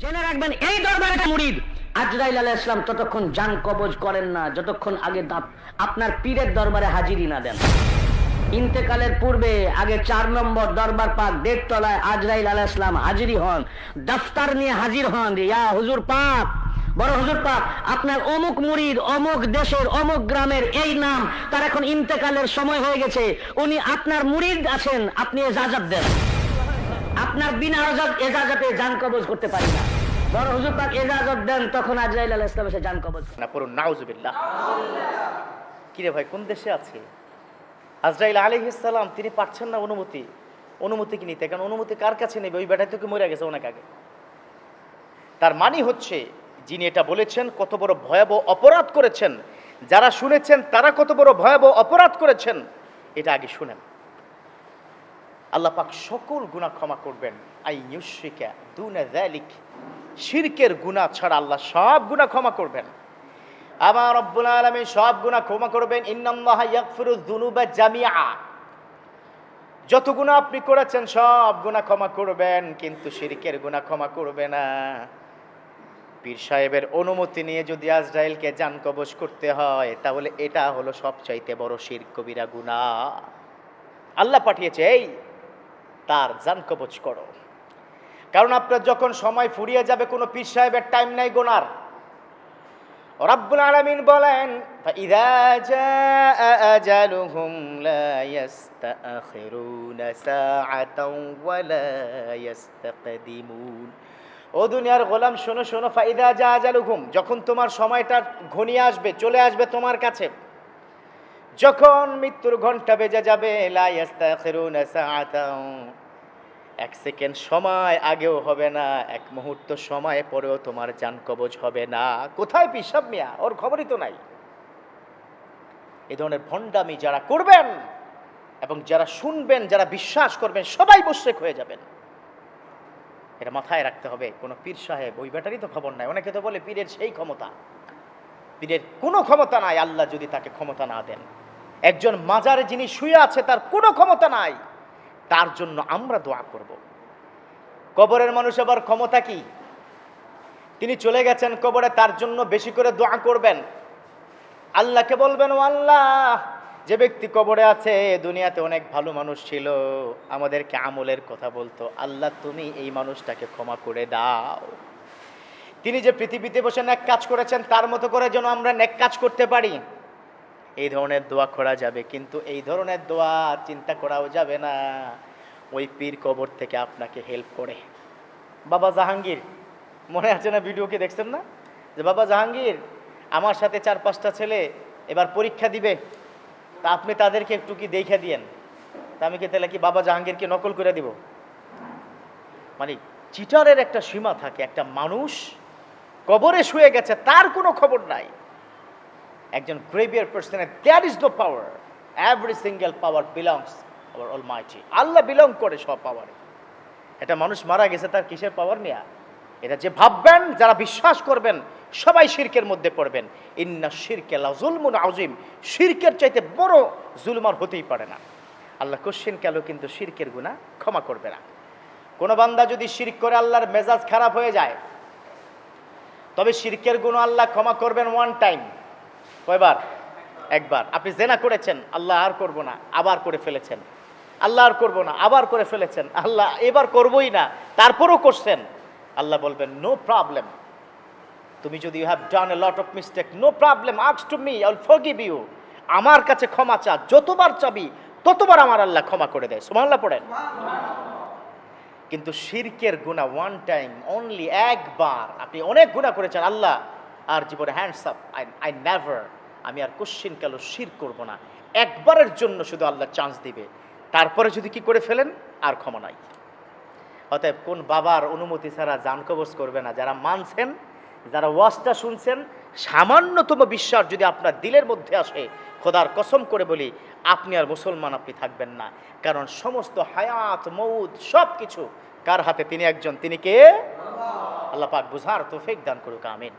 জেনে রাখবেন, এই দরবারে মুরিদ আজরাইল আলাহ ইসলাম ততক্ষণ যান কবজ করেন না, যতক্ষণ আগে আপনার পীরের দরবারে হাজিরি না দেন। ইন্তেকালের পূর্বে আগে চার নম্বর দরবার পাক দেড় তলায় আজরাইল আলাহ ইসলাম হাজিরি হন, দফতার নিয়ে হাজির হন ইয়া হুজুর পাক, বড় হুজুর পাক, আপনার অমুক মুরিদ অমুক দেশের, অমুক গ্রামের এই নাম, তার এখন ইন্তেকালের সময় হয়ে গেছে। উনি আপনার মুরিদ আছেন, আপনি এজাজত দেন। আপনার বিনা এজাজ- এজাজতে যান কবজ করতে পারি না। বড় হুজুর পাক এজাজত দেন, তখন আজরাইল আলাহ ইসলাম এসে যান কবজ না পড়ুন, নাউজুবিল্লাহ। কিরে ভাই, কোন দেশে আছে? আজরাইল আলিহিসাল্লাম তিনি পাচ্ছেন না অনুমতি। অনুমতি কি নিতে? কারণ অনুমতি কার কাছে নেবে? ওই বেটায় তোকে মরে গেছে অনেক আগে। তার মানে হচ্ছে, যিনি এটা বলেছেন, কত বড় ভয়াবহ অপরাধ করেছেন। যারা শুনেছেন, তারা কত বড় ভয়াবহ অপরাধ করেছেন। এটা আগে শুনেন। আল্লাহ পাক সকল গুনাহ ক্ষমা করবেন। আই ইউশরিকা দুনা শিরকের গুনাহ ছাড়া আল্লাহ সব গুনাহ ক্ষমা করবেন। আমার রব্বুল আলামিন সব গুনাহ ক্ষমা করবেন। যুনুবা জামিআ। যত গুনাহ আপনি করেছেন সব গুনাহ ক্ষমা করবেন, কিন্তু শিরকের গুনাহ ক্ষমা করবে না। পীর সাহেবের অনুমতি নিয়ে যদি আজরাইলকে জান কবজ করতে হয়, তাহলে এটা হলো সবচাইতে বড় শির কবিরা গুনাহ। আল্লাহ পাঠিয়েছে, এই তার জান কবচ করো। কারণ আপনার যখন সময় ফুরিয়ে যাবে, কোনো পীর সাহেবের টাইম নাই গোনার। রব্বুল আলমিন বলেন ও দুনিয়ার গোলাম, শোনো শোনো, ফাইদা যা আজালু ঘুম যখন তোমার সময়টা ঘনিয়ে আসবে, চলে আসবে তোমার কাছে যখন মৃত্যুর ঘণ্টা বেজে যাবে এক সেকেন্ড সময় আগেও হবে না, এক মুহূর্ত সময় পরেও তোমার জান কবজ হবে না। কোথায় পিসাব মিয়া? ওর খবরই তো নাই। এ ধরনের ভণ্ডামি যারা করবেন এবং যারা শুনবেন, যারা বিশ্বাস করবেন, সবাই মুশরিক হয়ে যাবেন। এটা মাথায় রাখতে হবে। কোনো পীর সাহেব, ওই ব্যাটারই তো খবর নাই। অনেকে তো বলে পীরের সেই ক্ষমতা। পীরের কোনো ক্ষমতা নাই, আল্লাহ যদি তাকে ক্ষমতা না দেন। একজন মাজারে যিনি শুয়ে আছে, তার কোনো ক্ষমতা নাই। তার জন্য আমরা দোয়া করব। কবরের মানুষ আবার ক্ষমতা কি? তিনি চলে গেছেন কবরে, তার জন্য বেশি করে দোয়া করবেন। আল্লাহকে বলবেন, ও আল্লাহ, যে ব্যক্তি কবরে আছে, দুনিয়াতে অনেক ভালো মানুষ ছিল, আমাদেরকে আমলের কথা বলতো। আল্লাহ, তুমি এই মানুষটাকে ক্ষমা করে দাও। তিনি যে পৃথিবীতে বসে নেক কাজ করেছেন, তার মতো করে যেন আমরা নেক কাজ করতে পারি। এই ধরনের দোয়া করা যাবে। কিন্তু এই ধরনের দোয়া চিন্তা করাও যাবে না। ওই পীর কবর থেকে আপনাকে হেল্প করে। বাবা জাহাঙ্গীর, মনে আছে না ভিডিওকে দেখছেন না? যে বাবা জাহাঙ্গীর, আমার সাথে চার পাঁচটা ছেলে এবার পরীক্ষা দিবে। তা আপনি তাদেরকে একটু কি দেখে দিয়েন? তা আমি কি তাহলে কি বাবা জাহাঙ্গীরকে নকল করে দিব? মানে চিটারের একটা সীমা থাকে। একটা মানুষ কবরে শুয়ে গেছে, তার কোনো খবর নাই। একজন গ্রেভিয়ার পার্সনের there is no power every single power belongs our almighty Allah belong করে সব পাওয়ারে এটা মানুষ মারা গেছে, তার কিসের পাওয়ার নেয়া? এটা যে ভাববেন, যারা বিশ্বাস করবেন, সবাই শিরকের মধ্যে পড়বেন। ইন্না শিরকে জুলমুন আজিম শিরকের চাইতে বড় জুলমার হতেই পারে না। আল্লাহ কোশ্চেন কেন কিন্তু শিরকের গুণা ক্ষমা করবে না? কোনো বান্দা যদি শিরক করে, আল্লাহর মেজাজ খারাপ হয়ে যায়, তবে শিরকের গুণ আল্লাহ ক্ষমা করবেন ওয়ান টাইম কয়বার? একবার। আপনি জেনা করেছেন, আল্লাহ আর করব না, আবার করে ফেলেছেন। আল্লাহ আর করব না, আবার করে ফেলেছেন, আল্লাহ এবার করবই না, তারপরও করছেন। আল্লাহ বলবেন নো প্রবলেম তুমি যদি you have done a lot of mistake no problem আক্স to me I will forgive you আমার কাছে ক্ষমা চা, যতবার চাবি, ততবার আমার আল্লাহ ক্ষমা করে দেয়। সুবহানাল্লাহ পড়েন। কিন্তু শিরকের গুণা ওয়ান টাইম অনলি একবার। আপনি অনেক গুণা করেছেন, আল্লাহ। আর জীবনে hands up I I never আমি আর কোশ্চিন কালো শির করব না। একবারের জন্য শুধু আল্লাহ চান্স দিবে। তারপরে যদি কি করে ফেলেন আর ক্ষমা নাই। অতএব কোন বাবার অনুমতি ছাড়া জান কবজ করবে না। যারা মানছেন যারা ওয়াজটা শুনছেন সামান্যতম বিশ্বাস যদি আপনার দিলের মধ্যে আসে খোদার কসম করে বলি আপনি আর মুসলমান আপনি থাকবেন না। কারণ সমস্ত হায়াত মৌদ সব কিছু কার হাতে? তিনি একজন। তিনি কে? আল্লাহ পাক বুঝার তোফিক দান করুক আমিন।